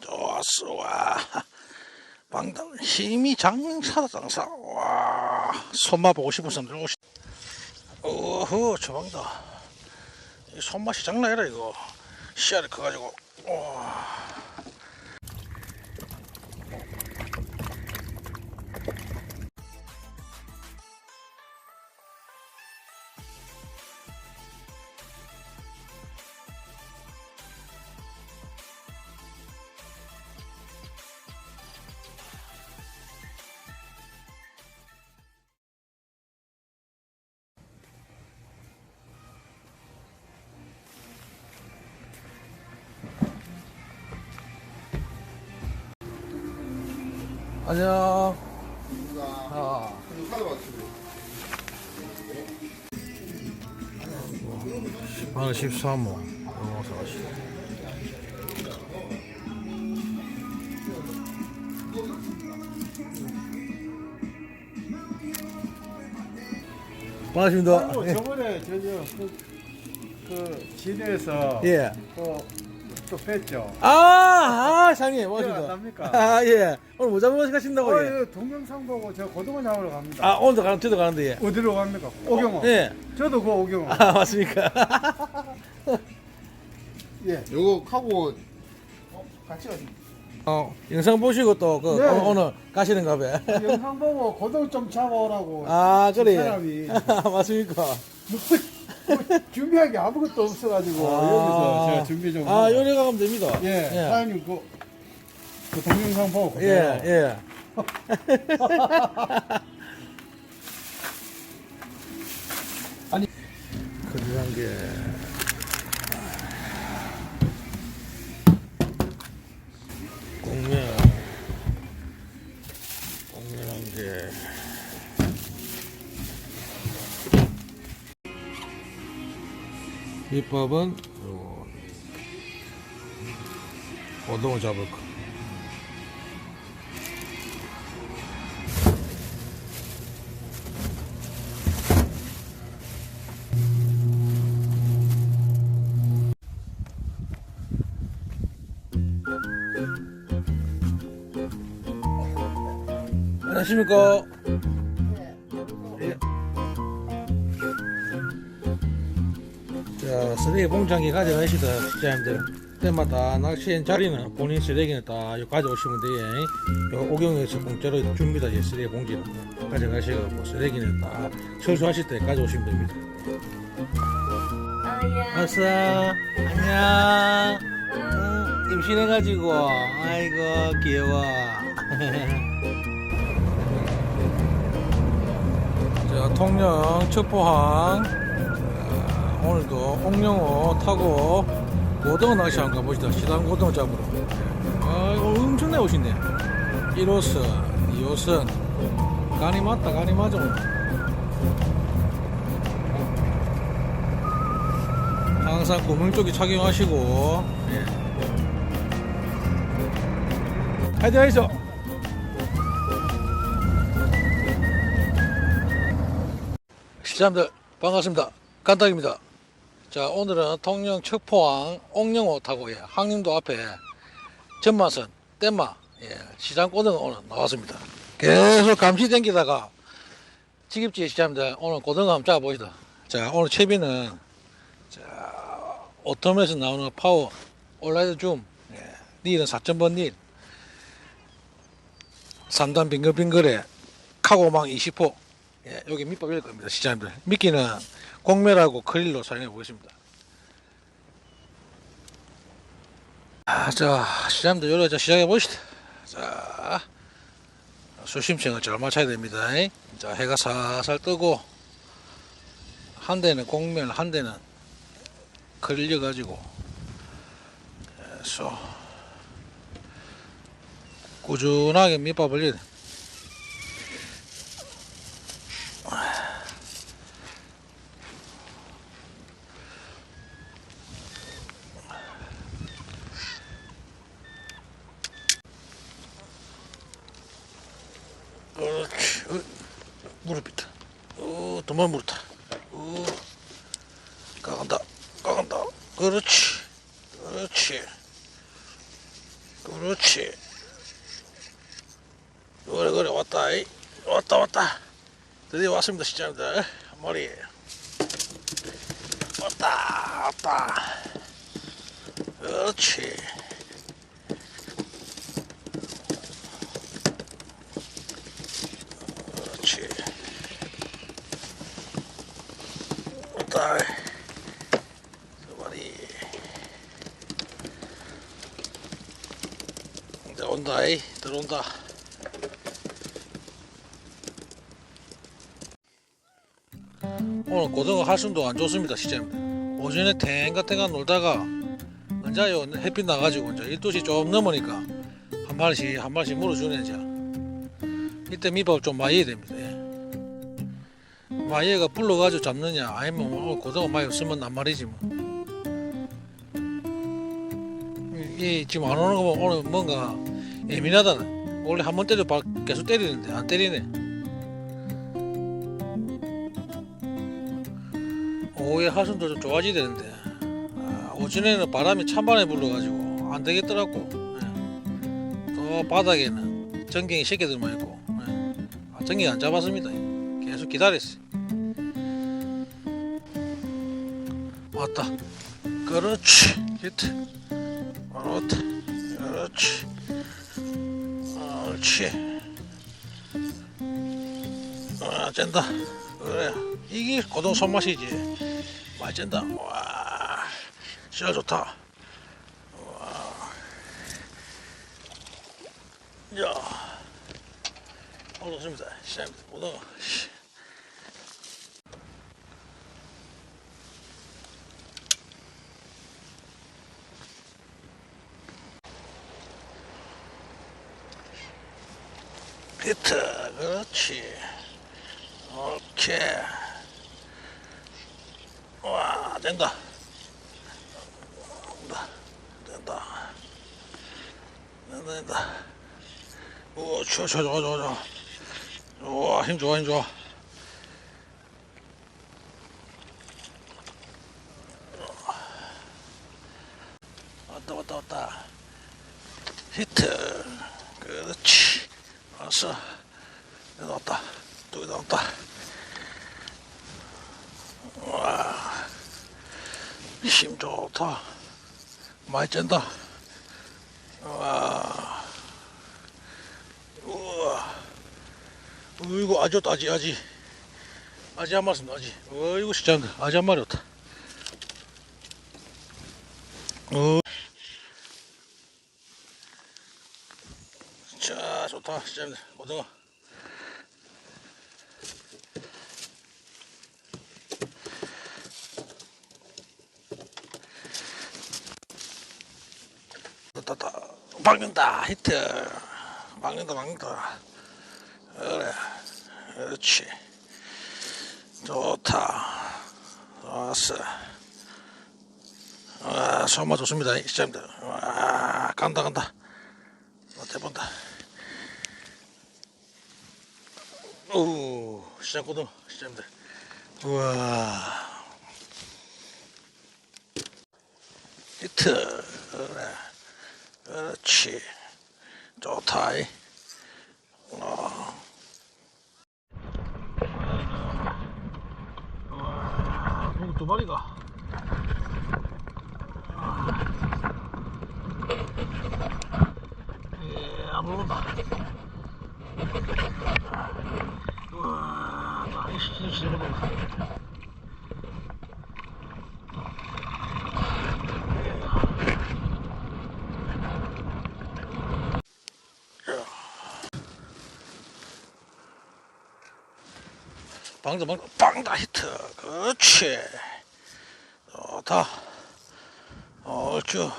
좋았어. 와. 방당 힘이 장사다 장사. 와. 손맛 보고 싶은 사람들 오시. 어허 저방다. 이 손맛이 장난 아니라 이거. 씨알이 커가지고. 와 안녕 아. 하나 13호 영어 40 반갑습니다 또 저번에 저저 그, 그 진해에서 예. 또, 또 뵀죠. 아, 아, 장님. 납니까? 아, 예. 오늘 뭐 잡으러 가신다고, 어, 예. 예, 동영상 보고 저 고등어 잡으러 갑니다. 아, 오늘도 가는, 저도 가는데, 예. 어디로 갑니까? 오경호. 예. 저도 그 오경호. 아, 맞습니까? 예. 요거 하고 같이 가십니다. 어, 영상 보시고 또, 그, 네. 오늘, 오늘 가시는가 봐요. 영상 보고 고등어 좀 잡아오라고. 아, 그래. 사람이 맞습니까? 뭐, 뭐 준비한 게 아무것도 없어가지고 아. 여기서 제가 준비 좀. 아, 하고. 요리가 가면 됩니다. 예. 예. 사장님 그, 그 동영상 보고. 그대로. 예, 예. 아니, 그런 게. 공면. 공면한 게. 밑밥은 요 고등어 잡을 거. 안녕하십니까. 자, 쓰레기 봉장기 가져가시다, 시장님들. 때마다 낚시한 자리는 본인 쓰레기는 다 여기 가져오시면 돼요. 요 오경에서 공짜로 줍니다, 이 쓰레기 봉지는. 가져가시고, 쓰레기는 다 철수하실 때 가져오시면 됩니다. 왔어. 안녕. 응, 임신해가지고, 아이고, 귀여워. 자, 통영 첩보항 자, 오늘도 옥룡호 타고 고등어 낚시 한번 가보시다. 시당 고등어 잡으러. 아 오늘 엄청나게 오신네. 1호선 2호선. 간이 맞다 간이 맞아. 항상 구명조끼 착용하시고. 예. 화이팅 하시죠. 시청자들 반갑습니다. 간단입니다. 자 오늘은 통영 척포항 옥령호 타고 예, 항림도 앞에 전마선 땜마 예, 시장 고등어 오늘 나왔습니다. 계속 감시 댕기다가 지깁지 시청자들 오늘 고등어 한번 잡아보시다. 자 오늘 채비는 자 오토메에서 나오는 파워 온라이드 줌 예, 닐은 4.0번 닐 3단 빙글빙글에 카고망 20호 예, 여기 밑밥 일 겁니다, 시장님들. 미끼는 공멸하고 크릴로 사용해 보겠습니다. 아, 자, 시장님들 요리 자 시작해 보시다. 자, 수심층을 잘 맞춰야 됩니다. 자, 해가 살살 뜨고 한 대는 공멸, 한 대는 크릴려 가지고 그래서 꾸준하게 밑밥을 올려야 돼. 그렇지. 어, 무릎 있다. 어, 도만 무릎다. 어, 까간다. 까간다. 그렇지. 그렇지. 그렇지. 그래 그래 왔다 이. 왔다 왔다. 드디어 왔습니다 시청자들. 머리. 왔다 왔다. 그렇지. 그렇지. 두 마리. 이제 온다 이. 들어온다. 오늘 고등어 할순도 안 좋습니다 시장입니다 오전에 탱가탱가 놀다가 언제요 햇빛 나가지고 이제 12시 좀 넘으니까 한 마리씩 한 마리씩 물어주네 이제. 이때 밑밥 좀 많이 해야 됩니다. 예. 마이가 불러가지고 잡느냐 아니면 오늘 고등어 많이 없으면 난 말이지 뭐. 이, 이 지금 안 오는 거 보면 오늘 뭔가 예민하다는 원래 한 번 때려 봐- 계속 때리는데 안 때리네. 오후에 하순도 좀 좋아지야 되는데. 아, 오전에는 바람이 찬바람이 불러가지고 안 되겠더라고. 예. 또 바닥에는 전갱이 새끼들만 있고. 예. 아, 전갱이 안 잡았습니다. 계속 기다렸어 왔다. 그렇지. 히트. 그렇다 그렇지. 옳지. 아 짠다. 그래. 이게 고동 손맛이지. 많이 짠다. 와. 진짜 좋다. 와. 야. 오늘 좋습니다. 시작입니다 고등 히트 그렇지. 오케이. 와 된다. 된다. 된다. 된다 된다. 오 좋아 좋아 좋아 좋아 좋아. 좋아 힘 좋아 힘 좋아. 왔다 왔다 왔다. 히트. 그렇지 왔어. 여기 나왔다. 여기 나왔다. 와힘 좋다 많이 짠다. 와. 우와. 어이구 아주 아지 아지. 아지 한 마리 아지. 어이구 시장 아지 한 마리 왔다. 어. 자 좋다 시장님 고등어 따따 박는다 히트. 박는다 박는다. 그래 그렇지. 좋다. 좋았어. 아 손맛 좋습니다 시장님들. 와 간다 간다. 대본다 오 시장 고등 시장님들 우와. 히트. 그렇지. 좋다. 이. 어. 두 마리가. 예, 안 올라온다 우와 나이스 진짜 방다 방다 빵다 히트. 그렇지. 좋다. 옳죠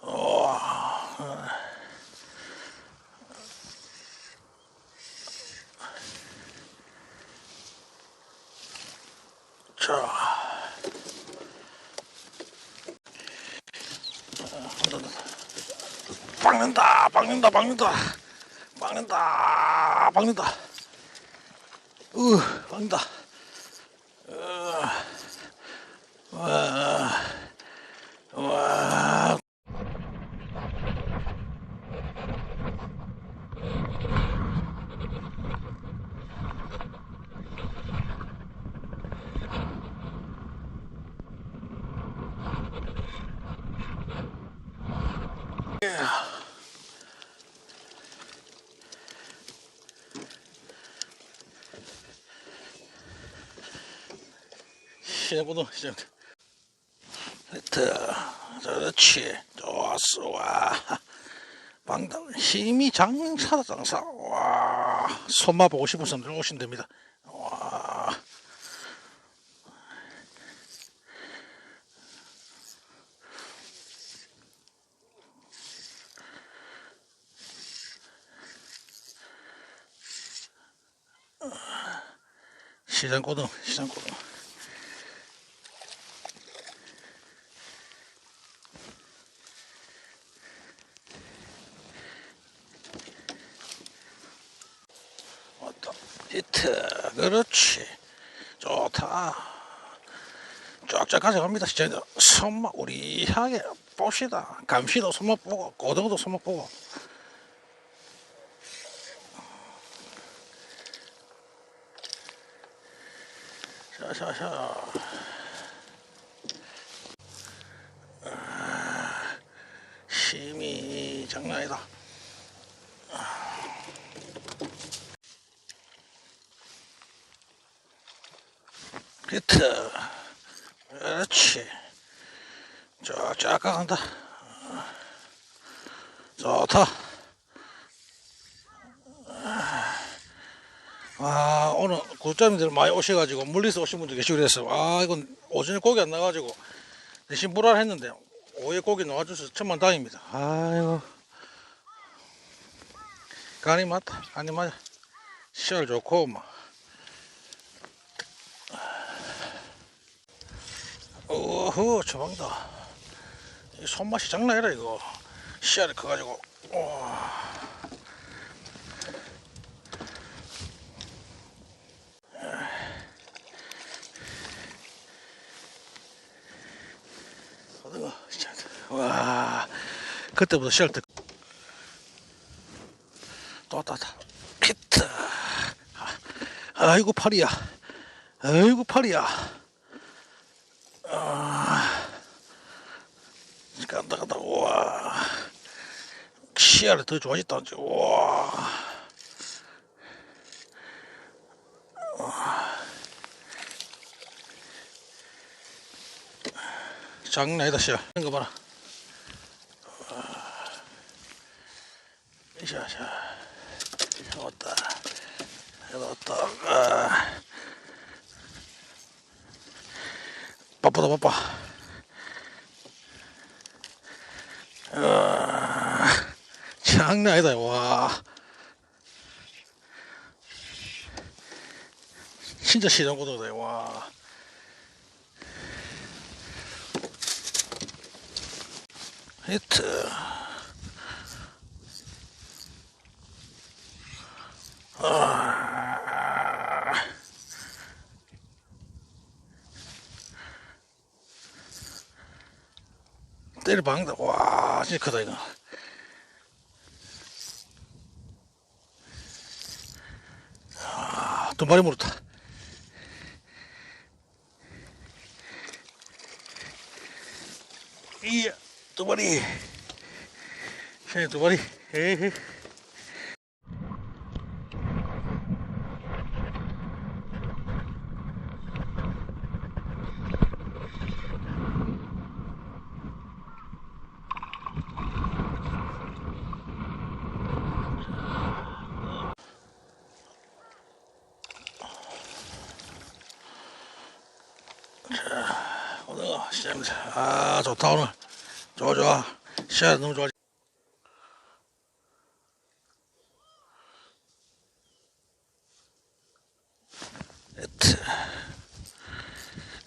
우와 자. 박는다 박는다 박는다. 박는다 박는다 으, 박는다. 으, 와, 와. 시작부터 시작. 히트. 그렇지. 좋았어. 와. 방당 힘이 장사다 장사. 와. 손맛 보고 싶은 사람들 오시면 됩니다. 와. 시장 고등, 시장 고등. 왔다. 히트. 그렇지. 좋다. 쫙쫙 가져갑니다. 진짜 손맛 우리하게 봅시다. 감시도 손맛 보고, 고등도 손맛 보고. 샤샤샤. 아, 힘이 장난 아니다. 히트. 그렇지. 쫙쫙 간다. 좋다. 아, 오늘 굿잠이들 많이 오셔가지고, 물리서 오신 분들 계시고 그래서, 아, 이건 오전에 고기 안 나가지고, 대신 불안했는데, 오후에 고기 나와줘서 천만 다행입니다. 아이고. 간이 맞다. 간이 맞아. 시알 좋고, 뭐. 처방다. 이 손맛이 장난 아니라, 이거. 시알이 커가지고, 와. 진짜 와. 그때부터 시할 때또 왔다 왔다. 피트. 아이고 팔이야. 아이고 팔이야 아 간다 간다 와 시야를 더 좋아졌다 와. 장난 아니다 시야. 이거 봐라. 샤샤 왔다. 왔다. 아. 바쁘다 바빠 장난 아니다 와. 진짜 시장고등어다 와. 히트. 아. 때려 박는다. 와 진짜 크다 이거 아, 두 마리 물었다. 이야 두 마리. 세두 마리. 에헤 오늘 시작입니다 아 좋다 오늘 좋아 좋아 시야 너무 좋아 히트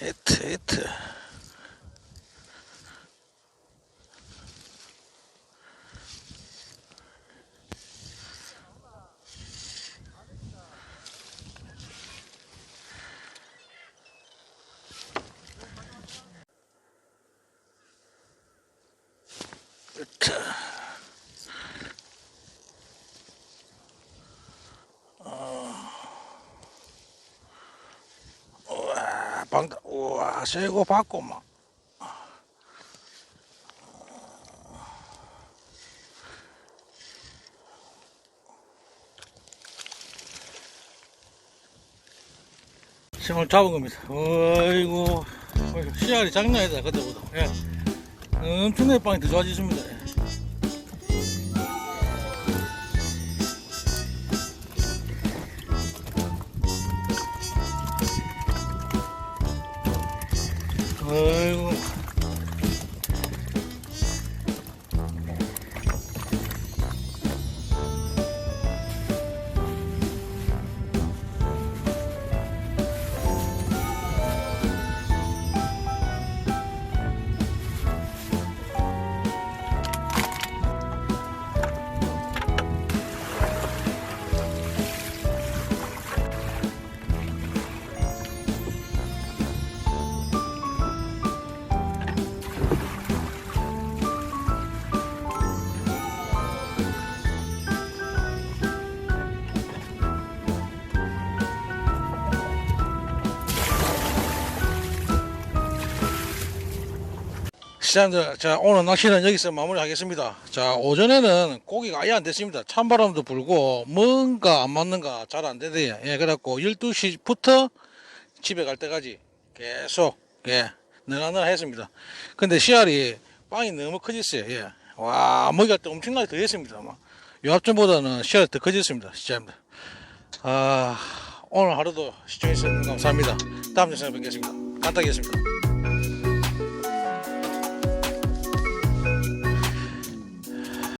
히트 히트 히트 우와 방다 우 와 세고 받고 막 오늘 잡은 겁니다. 어이구, 씨알이 장난 아니다, 그때보다. 예. 엄청나게 빵이 더 좋아지십니다. 예. 어이 구. 시장들, 자, 오늘 낚시는 여기서 마무리하겠습니다. 자, 오전에는 고기가 아예 안 됐습니다. 찬바람도 불고, 뭔가 안 맞는가 잘 안 되대요. 예, 그래갖고 12시부터 집에 갈 때까지 계속, 예, 늘어나 했습니다. 근데 씨알이 빵이 너무 커졌어요. 예. 와, 먹이가 또 엄청나게 더 했습니다. 막. 요 앞전보다는 씨알이 더 커졌습니다. 시장입니다. 아, 오늘 하루도 시청해주셔서 감사합니다. 다음 영상에 뵙겠습니다. 간단하겠습니다.